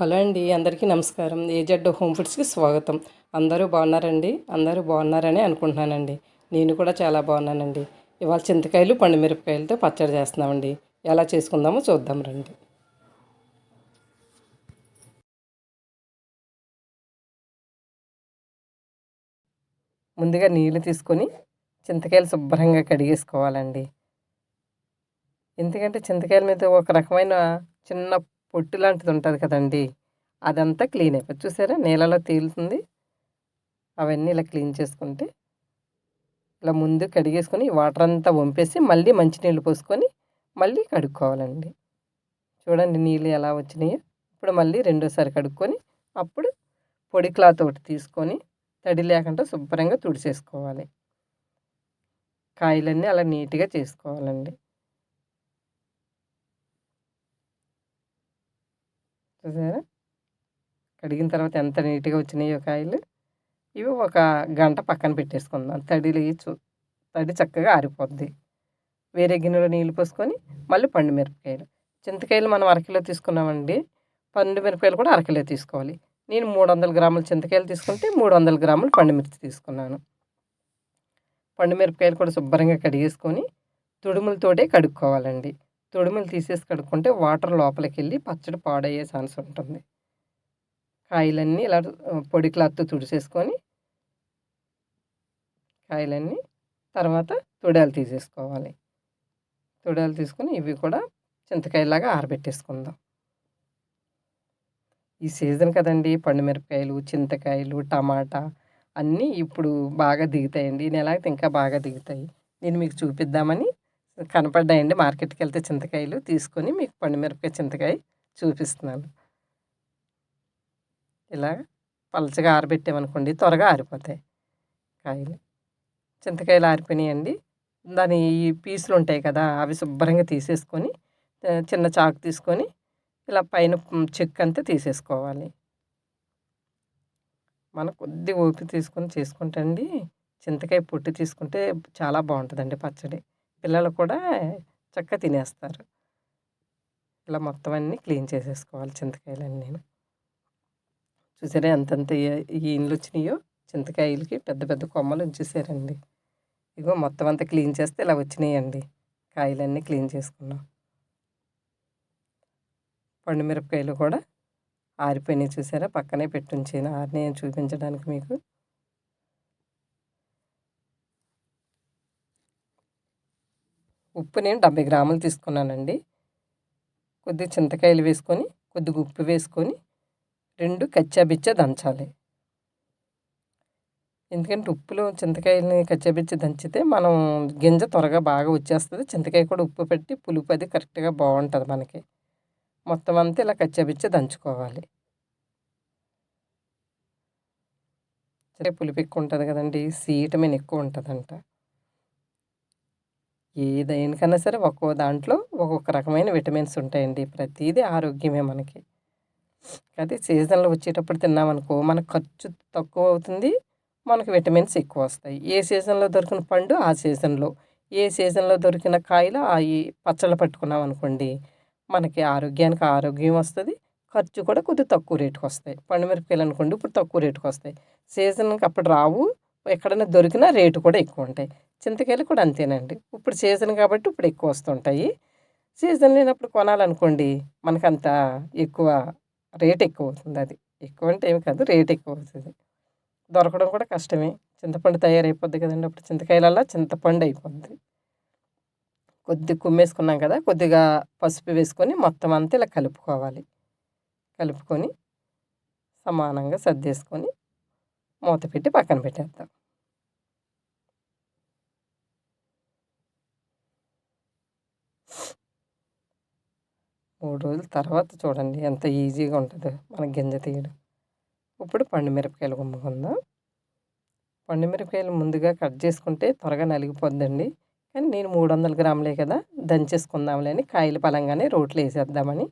Hello అండి అందరికీ నమస్కారం. ఏజెడ్ హోమ్ ఫుడ్స్కి స్వాగతం. అందరూ బాగున్నారండి? అందరూ బాగున్నారని అనుకుంటున్నానండి. నేను కూడా చాలా బాగున్నానండి. ఇవాళ చింతకాయలు పండుమిరపకాయలతో పచ్చడి చేస్తున్నామండి. ఎలా చేసుకుందామో చూద్దాం రండి. ముందుగా నీళ్ళు తీసుకొని చింతకాయలు శుభ్రంగా కడిగేసుకోవాలండి. ఎందుకంటే చింతకాయల మీద ఒక రకమైన చిన్న పొట్టు లాంటిది ఉంటుంది కదండి. అదంతా క్లీన్ అయిపోతుంది చూసారా? నీళ్ళలో తేలుతుంది. అవన్నీ ఇలా క్లీన్ చేసుకుంటే ఇలా ముందు కడిగేసుకొని వాటర్ అంతా వంపేసి మళ్ళీ మంచినీళ్ళు పోసుకొని మళ్ళీ కడుక్కోవాలండి. చూడండి నీళ్ళు ఎలా వచ్చినాయో. ఇప్పుడు మళ్ళీ రెండోసారి కడుక్కొని అప్పుడు పొడి క్లాత్ ఒకటి తీసుకొని తడి లేకుండా శుభ్రంగా తుడిచేసుకోవాలి. కాయలన్నీ అలా నీట్గా చేసుకోవాలండి. చూసారా? కడిగిన తర్వాత ఎంత నీట్గా వచ్చినాయో కాయలు. ఇవి ఒక గంట పక్కన పెట్టేసుకుందాం. తడి చూ తడి చక్కగా ఆరిపోద్ది. వేరే గిన్నెలో నీళ్ళు పోసుకొని మళ్ళీ పండు మిరపకాయలు. చింతకాయలు మనం అరకిలో తీసుకున్నామండి. పండు మిరపకాయలు కూడా అరకిలో తీసుకోవాలి. నేను మూడు వందల గ్రాముల చింతకాయలు తీసుకుంటే మూడు వందల గ్రాములు పండుమిర్చి తీసుకున్నాను. పండు మిరపకాయలు కూడా శుభ్రంగా కడిగేసుకొని తుడుములతోటే కడుక్కోవాలండి. తొడుములు తీసేసి కడుక్కుంటే వాటర్ లోపలికి వెళ్ళి పచ్చడి పాడయ్యే ఛాన్స్ ఉంటుంది. కాయలన్నీ ఇలా పొడి క్లాత్తో తుడిసేసుకొని కాయలన్నీ తర్వాత తొడాలు తీసేసుకోవాలి. తొడాలు తీసుకొని ఇవి కూడా చింతకాయలాగా ఆరబెట్టేసుకుందాం. ఈ సీజన్ కదండి పండు మిరపకాయలు చింతకాయలు టమాటా అన్నీ ఇప్పుడు బాగా దిగుతాయండి. ఈ నెల ఇంకా బాగా దిగుతాయి. నేను మీకు చూపిద్దామని కనపడ్డాయండి. మార్కెట్కి వెళ్తే చింతకాయలు తీసుకొని మీకు పండుమిరపకాయ చింతకాయ చూపిస్తున్నాను. ఇలా పలచగా ఆరబెట్టామనుకోండి త్వరగా ఆరిపోతాయి కాయలు. చింతకాయలు ఆరిపోయినాయండి. దాని ఈ పీసులు ఉంటాయి కదా అవి శుభ్రంగా తీసేసుకొని చిన్న చాకు తీసుకొని ఇలా పైన చెక్ అంతా తీసేసుకోవాలి. మనం కొద్ది ఓపిక తీసుకొని చేసుకుంటే అండి చింతకాయ పొట్టు తీసుకుంటే చాలా బాగుంటుందండి పచ్చడి. పిల్లలు కూడా చక్కగా తినేస్తారు. ఇలా మొత్తం అన్నీ క్లీన్ చేసేసుకోవాలి చింతకాయలన్నీ చూసారా ఎంతంత ఈయనలు వచ్చినాయో? చింతకాయలకి పెద్ద పెద్ద కొమ్మలు ఉంచేసారండి. ఇగో మొత్తం అంతా క్లీన్ చేస్తే ఇలా వచ్చినాయండి. కాయలన్నీ క్లీన్ చేసుకున్నాం. పండు మిరపకాయలు కూడా ఆరిపోయినాయి చూసారా? పక్కనే పెట్టుంచాను. ఆరినాయని చూపించడానికి మీకు ఉప్పు నేను డెబ్బై గ్రాములు తీసుకున్నానండి. కొద్ది చింతకాయలు వేసుకొని కొద్దిగా ఉప్పు వేసుకొని రెండు కచ్చాబిచ్చ దంచాలి. ఎందుకంటే ఉప్పులో చింతకాయలని కచ్చాబిచ్చ దంచితే మనం గింజ త్వరగా బాగా వచ్చేస్తుంది. చింతకాయ కూడా ఉప్పు పెట్టి పులుపు అది కరెక్ట్గా బాగుంటుంది మనకి. మొత్తం అంతా ఇలా కచ్చాబిచ్చ దంచుకోవాలి. పులుపు ఎక్కువ ఉంటుంది కదండి. సి విటమిన్ ఎక్కువ ఉంటుందంట. ఏ దేనికన్నా సరే ఒక్కో దాంట్లో ఒక్కొక్క రకమైన విటమిన్స్ ఉంటాయండి. ప్రతిదీ ఆరోగ్యమే మనకి. అది సీజన్లో వచ్చేటప్పుడు తిన్నామనుకో మనకు ఖర్చు తక్కువ అవుతుంది మనకు విటమిన్స్ ఎక్కువ వస్తాయి. ఏ సీజన్లో దొరికిన పండు ఆ సీజన్లో. ఏ సీజన్లో దొరికిన కాయలు ఆ పచ్చళ్ళు పట్టుకున్నాం అనుకోండి మనకి ఆరోగ్యానికి ఆరోగ్యం వస్తుంది ఖర్చు కూడా కొద్దిగా తక్కువ రేటుకి వస్తాయి. పండు మిరపకాయలు అనుకోండి ఇప్పుడు తక్కువ రేటుకి వస్తాయి. సీజన్కి అప్పుడు రావు ఎక్కడైనా దొరికినా రేటు కూడా ఎక్కువ ఉంటాయి. చింతకాయలు కూడా అంతేనండి. ఇప్పుడు సీజన్ కాబట్టి ఇప్పుడు ఎక్కువ వస్తుంటాయి. సీజన్ లేనప్పుడు కొనాలనుకోండి మనకంత ఎక్కువ రేట్ ఎక్కువ అవుతుంది అది. ఎక్కువ అంటే ఏమి కాదు రేట్ ఎక్కువ అవుతుంది. దొరకడం కూడా కష్టమే. చింతపండు తయారైపోద్ది కదండి. అప్పుడు చింతకాయలల్లా చింతపండు అయిపోద్ది. కొద్ది కుమ్మేసుకున్నాం కదా కొద్దిగా పసుపు వేసుకొని మొత్తం అంతా ఇలా కలుపుకోవాలి. కలుపుకొని సమానంగా సర్దేసుకొని మూత పెట్టి పక్కన పెట్టేద్దాం. మూడు రోజుల తర్వాత చూడండి ఎంత ఈజీగా ఉంటుందో మన గింజ తీయడం. ఇప్పుడు పండు మిరపకాయలు గుమ్ముకుందాం. పండు మిరపకాయలు ముందుగా కట్ చేసుకుంటే త్వరగా నలిగిపోద్దండి. కానీ నేను మూడు వందల గ్రాములే కదా దంచేసుకుందాంలే అని కాయలు పలంగానే రోట్లో వేసేద్దామని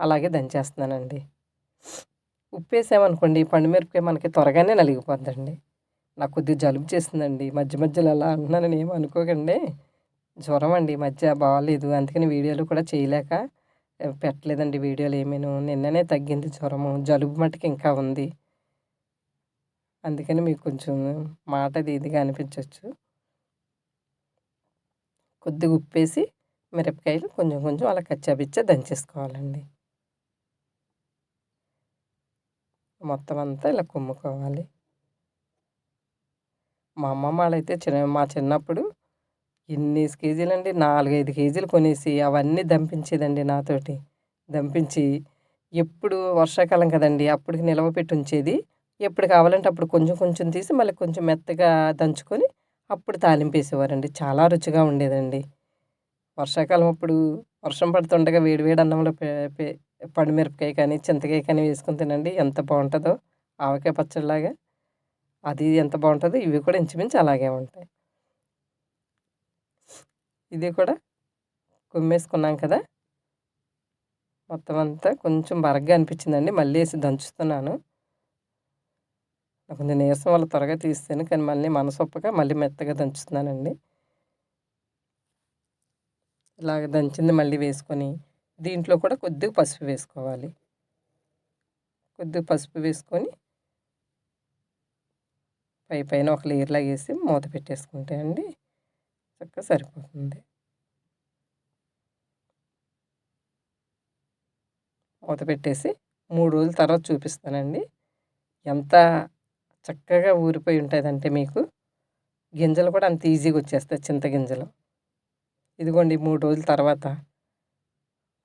అలాగే దంచేస్తున్నానండి. ఉప్పు వేసామనుకోండి పండు మిరపకాయ మనకి త్వరగానే నలిగిపోద్దండి. నాకు కొద్దిగా జలుబు చేసిందండి మధ్య మధ్యలో అలా అంటున్నానని ఏమనుకోకండి. అనుకోకండి జ్వరం అండి మధ్య బాగాలేదు అందుకని వీడియోలు కూడా చేయలేక పెట్టలేదండి వీడియోలు ఏమీను. నిన్ననే తగ్గింది జ్వరము. జలుబు మటుకు ఇంకా ఉంది. అందుకని మీకు కొంచెం మాట ఇదిగా అనిపించవచ్చు కొద్దిగా ఉప్పేసి మిరపకాయలు కొంచెం కొంచెం అలా కచ్చాపిచ్చా దంచేసుకోవాలండి. మొత్తం అంతా ఇలా కుమ్ముకోవాలి. మా అమ్మమ్మ వాళ్ళైతే చిన్న మా చిన్నప్పుడు ఎన్ని కేజీలు అండి నాలుగైదు కేజీలు కొనేసి అవన్నీ దంపించేదండి నాతోటి. దంపించి ఎప్పుడు వర్షాకాలం కదండి అప్పటికి నిలవ పెట్టి ఉంచేది. ఎప్పుడు కావాలంటే అప్పుడు కొంచెం కొంచెం తీసి మళ్ళీ కొంచెం మెత్తగా దంచుకొని అప్పుడు తాలింపేసేవారండి. చాలా రుచిగా ఉండేదండి. వర్షాకాలం అప్పుడు వర్షం పడుతుండగా వేడి వేడి అన్నంలో పండుమిరపకాయ కానీ చింతకాయ కానీ వేసుకొని తినండి. ఎంత బాగుంటుందో ఆవకాయ పచ్చడిలాగా. అది ఎంత బాగుంటుందో ఇవి కూడా ఇంచుమించు అలాగే ఉంటాయి. ఇది కూడా కుమ్మేసుకున్నాం కదా. మొత్తం అంతా కొంచెం బరగ్గా అనిపించిందండి. మళ్ళీ వేసి దంచుతున్నాను. కొంచెం నీరసం వల్ల త్వరగా తీస్తాను. కానీ మళ్ళీ మనసొప్పగా మళ్ళీ మెత్తగా దంచుతున్నానండి. ఇలాగ దంచింది మళ్ళీ వేసుకొని దీంట్లో కూడా కొద్దిగా పసుపు వేసుకోవాలి. కొద్దిగా పసుపు వేసుకొని పై పైన ఒక లేయర్లా వేసి మూత పెట్టేసుకుంటే అండి చక్కగా సరిపోతుంది. మూత పెట్టేసి మూడు రోజుల తర్వాత చూపిస్తానండి. ఎంత చక్కగా ఊరిపోయి ఉంటుందంటే మీకు గింజలు కూడా అంత ఈజీగా వచ్చేస్తాయి చింతగింజలు ఇదిగోండి మూడు రోజుల తర్వాత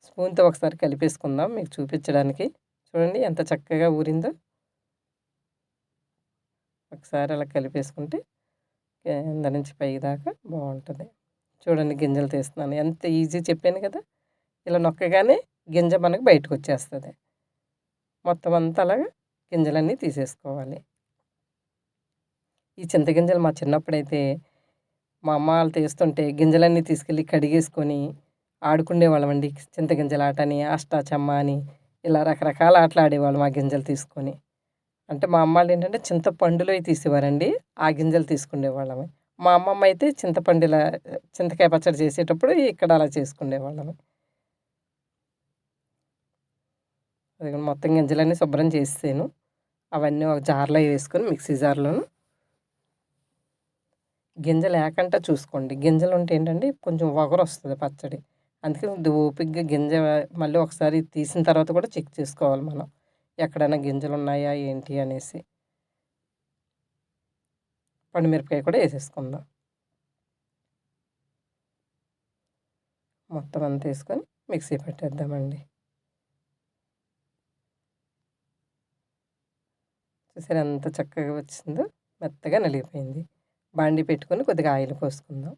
స్పూన్తో ఒకసారి కలిపేసుకుందాం మీకు చూపించడానికి. చూడండి ఎంత చక్కగా ఊరిందో. ఒకసారి అలా కలిపేసుకుంటే కింద నుంచి పై దాకా బాగుంటుంది చూడండి గింజలు తీస్తున్నాను. ఎంత ఈజీ చెప్పాను కదా! ఇలా నొక్కగానే గింజ మనకు బయటకు వచ్చేస్తుంది మొత్తం అంతా అలాగా గింజలన్నీ తీసేసుకోవాలి. ఈ చింతగింజలు మా చిన్నప్పుడైతే మా అమ్మ వాళ్ళు తీస్తుంటే గింజలన్నీ తీసుకెళ్ళి కడిగేసుకొని ఆడుకునేవాళ్ళమండి చింతగింజల ఆట అని అష్టాచమ్మ అని ఇలా రకరకాల ఆటలు ఆడేవాళ్ళం ఆ గింజలు తీసుకొని. అంటే మా అమ్మ వాళ్ళు ఏంటంటే చింతపండులో తీసేవారండి. ఆ గింజలు తీసుకునేవాళ్ళమే. మా అమ్మమ్మ అయితే చింతపండుల చింతకాయ పచ్చడి చేసేటప్పుడు ఇక్కడ అలా చేసుకునేవాళ్ళమే. అది మొత్తం గింజలన్నీ శుభ్రం చేసాను అవన్నీ ఒక జార్లో వేసుకొని మిక్సీ జార్లోను. గింజ లేకుండా చూసుకోండి. గింజలు ఉంటే ఏంటంటే కొంచెం వగరు వస్తుంది పచ్చడి. అందుకే ఓపిగ్గా గింజ మళ్ళీ ఒకసారి తీసిన తర్వాత కూడా చెక్ చేసుకోవాలి మనం. ఎక్కడైనా గింజలు ఉన్నాయా ఏంటి అనేసి. పండుమిరపకాయ కూడా వేసేసుకుందాం. మొత్తం అంతా వేసుకొని మిక్సీ పెట్టేద్దామండి. చూసారు ఎంత చక్కగా వచ్చిందో? మెత్తగా నలిగిపోయింది. బాండి పెట్టుకొని కొద్దిగా ఆయిల్ పోసుకుందాం.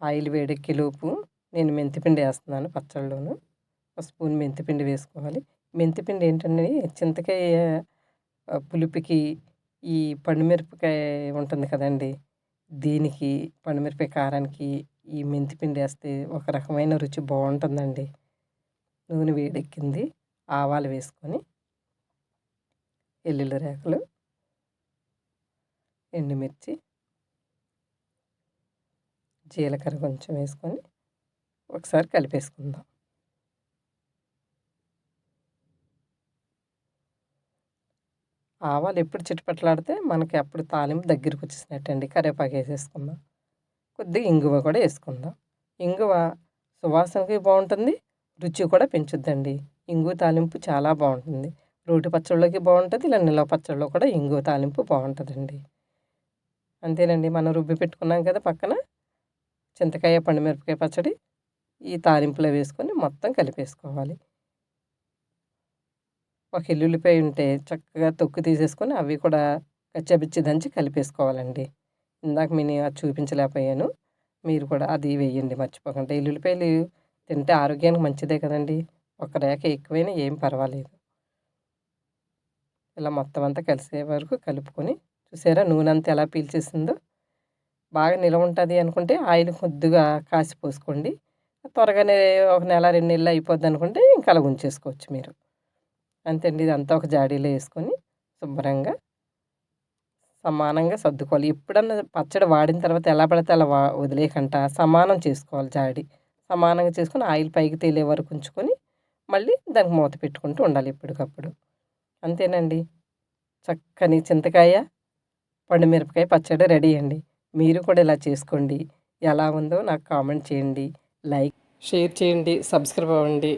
ఆయిల్ వేడెక్కిలోపు నేను మెంతిపిండి వేస్తున్నాను పచ్చళ్ళలోను ఒక స్పూన్ మెంతిపిండి వేసుకోవాలి. మెంతిపిండి ఏంటంటే చింతకాయ పులుపుకి ఈ పండుమిరపకాయ ఉంటుంది కదండి. దీనికి పండుమిరపకాయ కారానికి ఈ మెంతిపిండి వేస్తే ఒక రకమైన రుచి బాగుంటుందండి. నూనె వేడెక్కింది ఆవాలు వేసుకొని ఎల్లుల్లి రేకలు ఎండుమిర్చి జీలకర్ర కొంచెం వేసుకొని ఒకసారి కలిపేసుకుందాం. ఆవాలు ఎప్పుడు చిట్టుపట్లాడితే మనకి అప్పుడు తాలింపు దగ్గరికి వచ్చేసినట్టండి. కరివేపాకు వేసేసుకుందాం. కొద్దిగా ఇంగువ కూడా వేసుకుందాం. ఇంగువ సువాసనకి బాగుంటుంది. రుచి కూడా పెంచుద్దండి. ఇంగు తాలింపు చాలా బాగుంటుంది. రోటి పచ్చళ్ళకి బాగుంటుంది. ఇలా నిల్వ పచ్చళ్ళలో కూడా ఇంగువ తాలింపు బాగుంటుందండి. అంతేనండి. మనం రుబ్బి పెట్టుకున్నాం కదా పక్కన. చింతకాయ పండుమిరపకాయ పచ్చడి ఈ తాలింపులో వేసుకొని మొత్తం కలిపేసుకోవాలి. ఒక ఎల్లుల్లిపాయ ఉంటే చక్కగా తొక్కు తీసేసుకొని అవి కూడా కచ్చబిచ్చి దంచి కలిపేసుకోవాలండి. ఇందాక నేను అది చూపించలేకపోయాను. మీరు కూడా అది వేయండి మర్చిపోకుండా. ఎల్లుల్లిపాయలు తింటే ఆరోగ్యానికి మంచిదే కదండి. ఒక రేఖ ఎక్కువైనా ఏం పర్వాలేదు. ఇలా మొత్తం అంతా కలిసే వరకు కలుపుకొని చూసారా నూనె అంతా ఎలా పీల్చేసిందో? బాగా నిలవ ఉంటుంది అనుకుంటే ఆయిల్ కొద్దిగా కాసి పోసుకోండి. త్వరగానే ఒక నెల రెండు నెలలు అయిపోద్ది అనుకుంటే ఇంకా అలా ఉంచేసుకోవచ్చు మీరు. అంతేండి. ఇదంతా ఒక జాడీలో వేసుకొని శుభ్రంగా సమానంగా సర్దుకోవాలి. ఎప్పుడన్నా పచ్చడి వాడిన తర్వాత ఎలా పడితే అలా వా వదిలేయకంట. సమానం చేసుకోవాలి జాడి. సమానంగా చేసుకొని ఆయిల్ పైకి తేలే వరకు ఉంచుకొని మళ్ళీ దానికి మూత పెట్టుకుంటూ ఉండాలి ఎప్పటికప్పుడు. అంతేనండి. చక్కని చింతకాయ పండుమిరపకాయ పచ్చడి రెడీ అండి. మీరు కూడా ఇలా చేసుకోండి. ఎలా ఉందో నాకు కామెంట్ చేయండి. లైక్ షేర్ చేయండి. సబ్స్క్రైబ్ అవ్వండి.